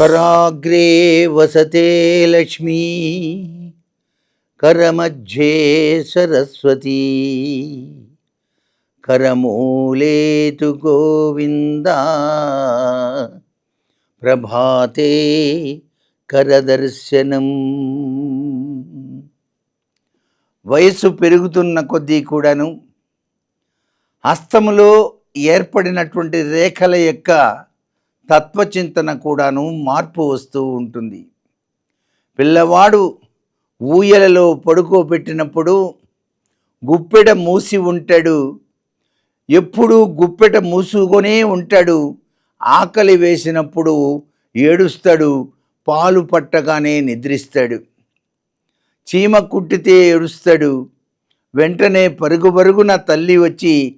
कराग्रे वसते लक्ष्मी करमध्ये सरस्वती करमूले तु गोविन्दा ప్రభాతే కరదర్శనం వయస్సు పెరుగుతున్న కొద్దీ కూడాను హస్తములో ఏర్పడినటువంటి రేఖల యొక్క తత్వచింతన కూడాను మార్పు వస్తూ ఉంటుంది. పిల్లవాడు ఊయలలో పడుకోబెట్టినప్పుడు గుప్పెడ మూసి ఉంటాడు. ఎప్పుడూ గుప్పెట మూసుకొనే ఉంటాడు. ఆకలి వేసినప్పుడు ఏడుస్తాడు. పాలు పట్టగానే నిద్రిస్తాడు. చీమ కుట్టితే ఏడుస్తాడు. వెంటనే పరుగు పరుగున తల్లి వచ్చి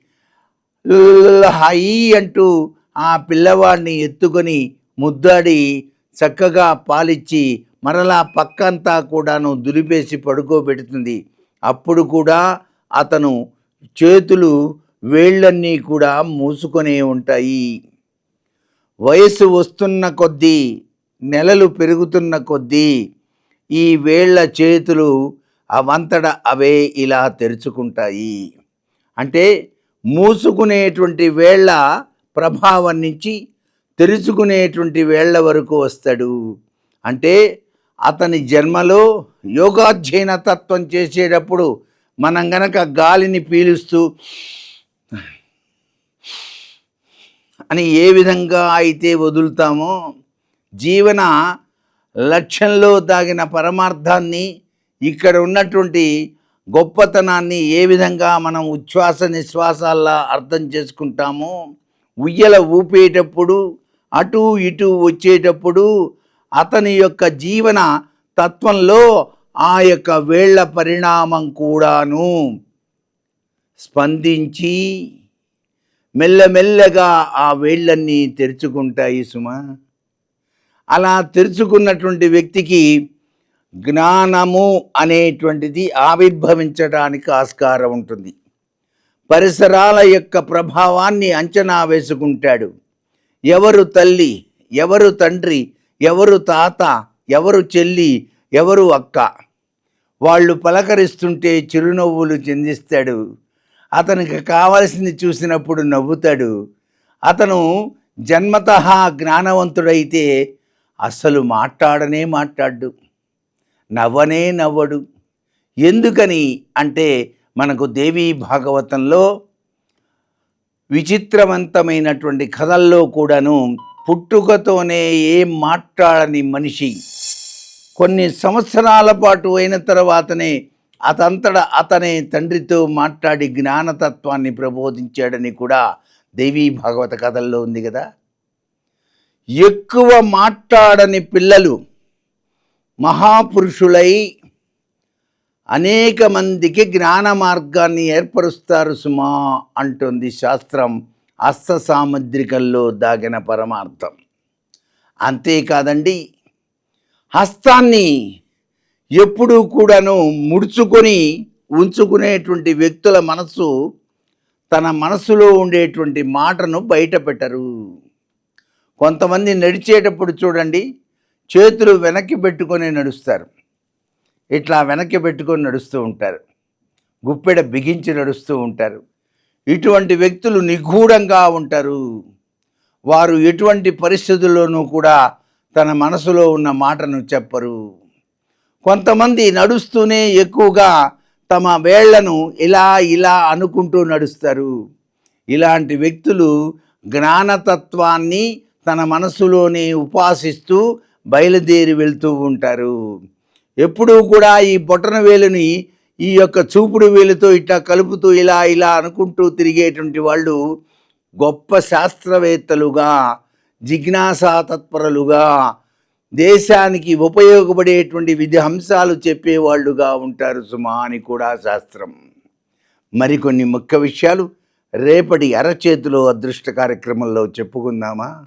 హాయి అంటూ ఆ పిల్లవాడిని ఎత్తుకొని ముద్దాడి చక్కగా పాలిచ్చి మరలా పక్కంతా కూడాను దులిపేసి పడుకోబెడుతుంది. అప్పుడు కూడా అతను చేతులు వేళ్ళన్నీ కూడా మూసుకొనే ఉంటాయి. వయసు వస్తున్న కొద్దీ నెలలు పెరుగుతున్న కొద్దీ ఈ వేళ్ళ చేతులు అవంతట అవే ఇలా తెరుచుకుంటాయి. అంటే మూసుకునేటువంటి వేళ్ళ ప్రభావం నుంచి తెరుచుకునేటువంటి వేళ్ళ వరకు వస్తాడు. అంటే అతని జన్మలో యోగాధ్యయన తత్వం చేసేటప్పుడు మనం గనక గాలిని పీలుస్తూ అని ఏ విధంగా అయితే వదులుతామో జీవన లక్ష్యంలో దాగిన పరమార్థాన్ని ఇక్కడ ఉన్నటువంటి గొప్పతనాన్ని ఏ విధంగా మనం ఉచ్ఛ్వాస నిశ్వాసాల్లో అర్థం చేసుకుంటామో ఉయ్యల ఊపేటప్పుడు అటు ఇటు వచ్చేటప్పుడు అతని యొక్క జీవన తత్వంలో ఆ యొక్క వేళ్ళ పరిణామం కూడాను స్పందించి మెల్లమెల్లగా ఆ వేళ్ళన్నీ తెరుచుకుంటాయి సుమా. అలా తెరుచుకున్నటువంటి వ్యక్తికి జ్ఞానము అనేటువంటిది ఆవిర్భవించడానికి ఆస్కారం ఉంటుంది. పరిసరాల యొక్క ప్రభావాన్ని అంచనా వేసుకుంటాడు. ఎవరు తల్లి ఎవరు తండ్రి ఎవరు తాత ఎవరు చెల్లి ఎవరు అక్క? వాళ్ళు పలకరిస్తుంటే చిరునవ్వులు చెందిస్తాడు. అతనికి కావలసింది చూసినప్పుడు నవ్వుతాడు. అతను జన్మత జ్ఞానవంతుడైతే అస్సలు మాట్లాడనే మాట్లాడు నవ్వనే నవ్వడు. ఎందుకని అంటే మనకు దేవీ భాగవతంలో విచిత్రవంతమైనటువంటి కథల్లో కూడాను పుట్టుకతోనే ఏం మాట్లాడని మనిషి కొన్ని సంవత్సరాల పాటు అయిన తర్వాతనే అతంతట అతనే తండ్రితో మాట్లాడి జ్ఞానతత్వాన్ని ప్రబోధించాడని కూడా దేవీ భాగవత కథల్లో ఉంది కదా. ఎక్కువ మాట్లాడని పిల్లలు మహాపురుషులై అనేక మందికి జ్ఞాన మార్గాన్ని ఏర్పరుస్తారు సుమా అంటుంది శాస్త్రం అస్త సాముద్రికల్లో దాగిన పరమార్థం. అంతేకాదండి హస్తాన్ని ఎప్పుడూ కూడాను ముడుచుకొని ఉంచుకునేటువంటి వ్యక్తుల మనసు తన మనసులో ఉండేటువంటి మాటను బయట పెట్టరు కొంతమంది నడిచేటప్పుడు చూడండి చేతులు వెనక్కి పెట్టుకొని నడుస్తారు. ఇట్లా వెనక్కి పెట్టుకొని నడుస్తూ ఉంటారు. గుప్పెడ బిగించి నడుస్తూ ఉంటారు. ఇటువంటి వ్యక్తులు నిగూఢంగా ఉంటారు. వారు ఎటువంటి పరిస్థితుల్లోనూ కూడా తన మనసులో ఉన్న మాటను చెప్పరు. కొంతమంది నడుస్తూనే ఎక్కువగా తమ వేళ్ళను ఇలా ఇలా అనుకుంటూ నడుస్తారు. ఇలాంటి వ్యక్తులు జ్ఞానతత్వాన్ని తన మనసులోనే ఉపాసిస్తూ బయలుదేరి వెళ్తూ ఉంటారు. ఎప్పుడూ కూడా ఈ బొటన వేలుని ఈ యొక్క చూపుడు వేలుతో ఇట్లా కలుపుతూ ఇలా ఇలా అనుకుంటూ తిరిగేటువంటి వాళ్ళు గొప్ప శాస్త్రవేత్తలుగా జిజ్ఞాసా తత్పరులుగా దేశానికి ఉపయోగపడేటువంటి విధి అంశాలు చెప్పేవాళ్ళుగా ఉంటారు సుమా అని కూడా శాస్త్రం. మరికొన్ని ముఖ్య విషయాలు రేపటి అరచేతిలో అదృష్ట కార్యక్రమంలో చెప్పుకుందామా?